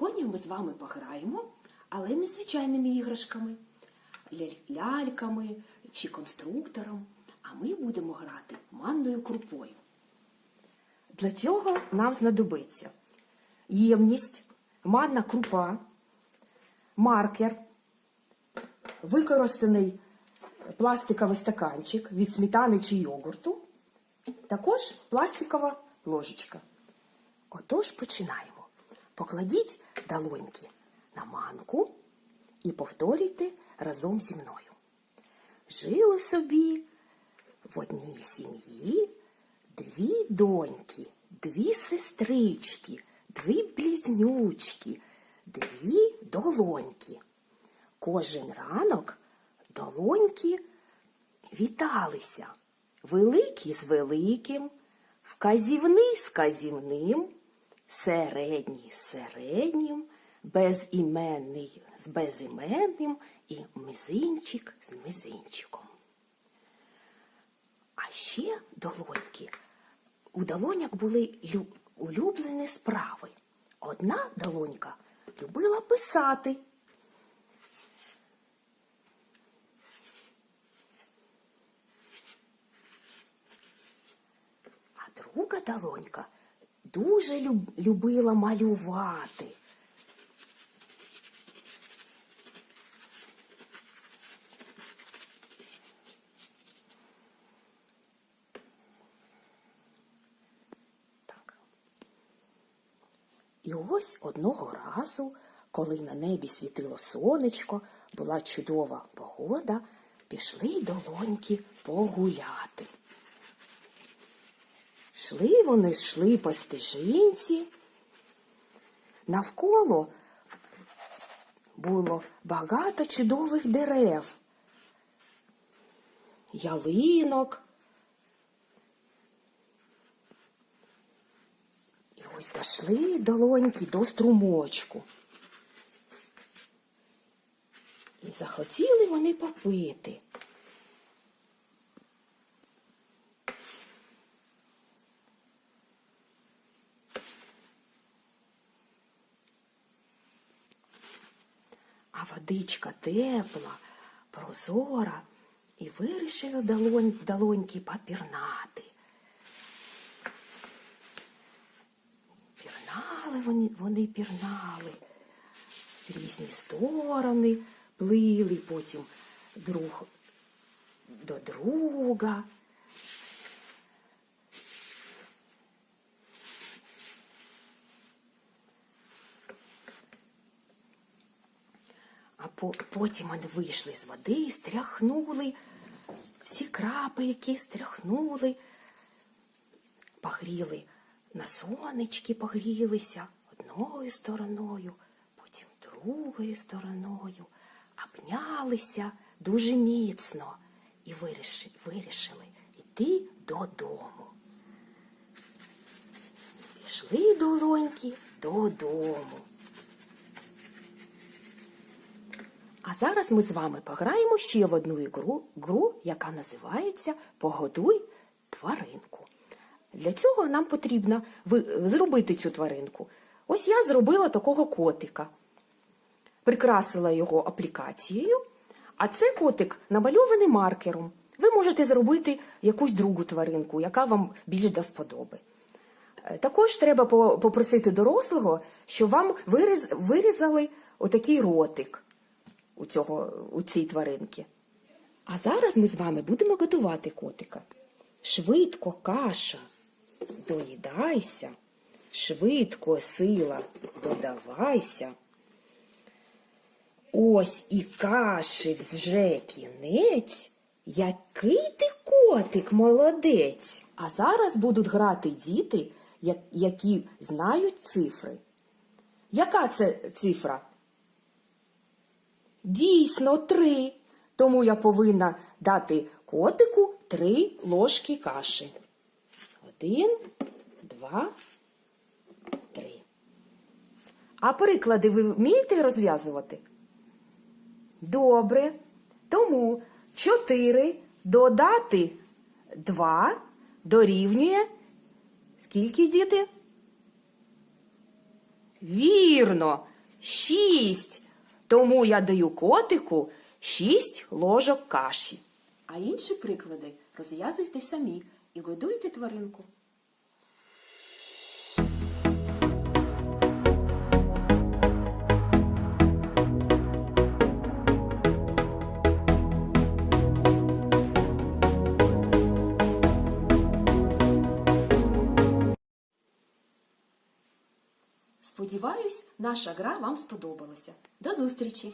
Сьогодні ми з вами пограємо, але не звичайними іграшками, ляльками чи конструктором, а ми будемо грати манною крупою. Для цього нам знадобиться ємність, манна крупа, маркер, використаний пластиковий стаканчик від сметани чи йогурту, також пластикова ложечка. Отож починаємо. Покладіть долоньки на манку і повторюйте разом зі мною. Жили собі в одній сім'ї дві доньки, дві сестрички, дві близнючки, дві долоньки. Кожен ранок долоньки віталися. Великі з великим, вказівний з казівним, середній середнім, безіменний з безіменним і мизинчик з мизинчиком. А ще долоньки. У долоняк були улюблені справи. Одна долонька любила писати. А друга долонька дуже люб- любила малювати. Так. І ось одного разу, коли на небі світило сонечко, була чудова погода, пішли долоньки погуляти. Шли вони, йшли по стежинці. Навколо було багато чудових дерев, ялинок. І ось дошли долоньки до струмочку. І захотіли вони попити. Водичка тепла, прозора, і вирішили долонь, долоньки попірнати. Пірнали вони, вони пірнали в різні сторони, плили потім друг до друга. А по- потім вони вийшли з води, стряхнули всі крапельки, стряхнули, погріли на сонечки, погрілися одною стороною, потім другою стороною, обнялися дуже міцно і вирішили, йти додому. Пішли долоньки додому. А зараз ми з вами пограємо ще в одну ігру, гру, яка називається Погодуй тваринку. Для цього нам потрібно зробити цю тваринку. Ось я зробила такого котика, прикрасила його аплікацією, а це котик намальований маркером. Ви можете зробити якусь другу тваринку, яка вам більш до сподоби. Е, Також треба попросити дорослого, щоб вам вирізали отакий ротик у, цього, у цій тваринки. А зараз ми з вами будемо готувати котика. Швидко каша, доїдайся, швидко сила, додавайся. Ось і каші вже кінець. Який ти котик молодець. А зараз будуть грати діти, які знають цифри. Яка це цифра? Дійсно, три. Тому я повинна дати котику три ложки каші. Один, два, три. А приклади ви вмієте розв'язувати? Добре. Тому 4 додати 2 дорівнює. Скільки діти? Вірно, Шість. Тому я даю котику шість ложок каші. А інші приклади розв'язуйте самі і годуйте тваринку. Сподіваюсь, наша гра вам сподобалася. До зустрічі!